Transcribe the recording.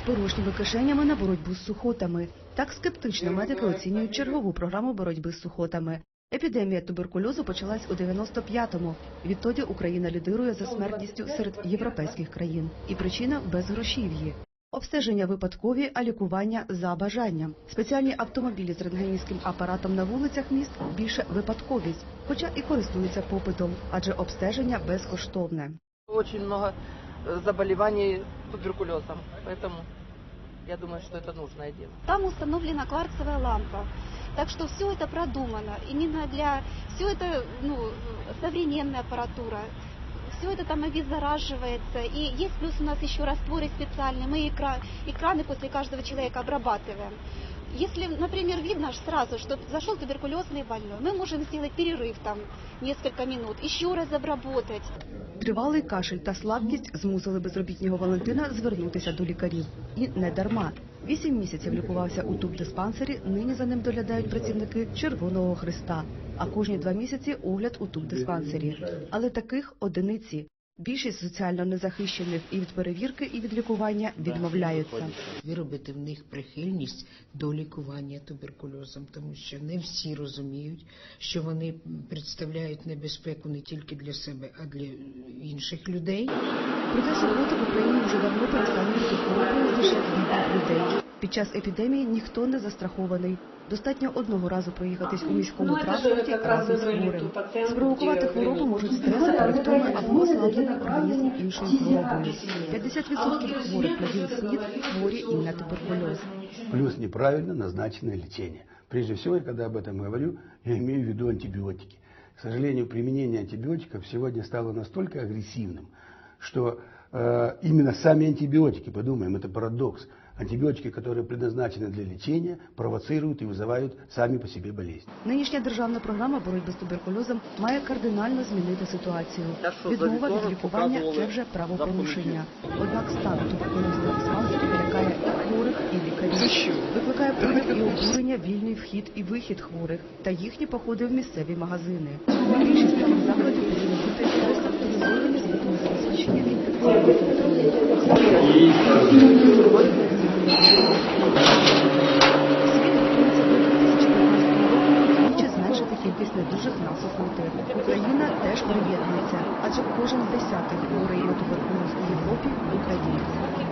з порожніми кишенями на боротьбу з сухотами. Так скептично медики оцінюють чергову програму боротьби з сухотами. Епідемія туберкульозу почалась у 95-му. Відтоді Україна лідирує за смертністю серед європейських країн. І причина безгрошів'ї. Обстеження випадкові, а лікування за бажанням. Спеціальні автомобілі з рентгенівським апаратом на вулицях міст більше випадковість, хоча і користуються попитом, адже обстеження безкоштовне. Очень много заболеваний туберкулезом, поэтому я думаю, что это нужное дело. Там установлена кварцевая лампа. Так что все это продумано. Именно для... Все это ну, современная аппаратура. Все это там обеззараживается. И есть плюс у нас еще растворы специальные. Мы экра- экраны после каждого человека обрабатываем. Если, например, видно ж сразу, что зашел туберкулезный больной, мы можем сделать перерыв там несколько минут, еще раз обработать. Тривалий кашель та слабкість змусили безробітнього Валентина звернутися до лікарів. І не дарма. Вісім місяців лікувався у тубдиспансері, нині за ним доглядають працівники Червоного Христа. А кожні два місяці огляд у тубдиспансері. Але таких одиниці. Більшість соціально незахищених і від перевірки, і від лікування відмовляються. виробити в них прихильність до лікування туберкульозом, тому що не всі розуміють, що вони представляють небезпеку не тільки для себе, а для інших людей. Проте суботи в Україні вже давно перестали хворобою лише людей. Під час епідемії ніхто не застрахований. Достатньо одного разу проїхатись у міському транспорті разом з хворим. Спровокувати хворобу можуть стреси, перевтоми або ослаблений організм іншою хворобою. 50% хворих на ВІЛ-СНІД хворі і на туберкульоз. плюс неправильно назначенное лечение. Прежде всего, я когда об этом говорю, я имею в виду антибиотики. К сожалению, применение антибиотиков сегодня стало настолько агрессивным, что э, именно сами антибиотики, подумаем, это парадокс, антибиотики, которые предназначены для лечения, провоцируют и вызывают сами по себе болезни. Нинішня державна програма боротьби з туберкульозом має кардинально змінити ситуацію. Та що, Відмова від завідомо лікування показували це вже правопорушення. Однак стан туберкульозного диспансерів лякає і хворих, і лікарів. Викликає подив і обурення вільний вхід і вихід хворих та їхні походи в місцеві магазини. Більшість таких закладів повинні бути деструктуризовані з метою забезпечення інфекційного контролю. Зменшити кількість недужих на сухоти. Україна теж приєднується, адже кожен десятий хворий на туберкульоз у Європі українець.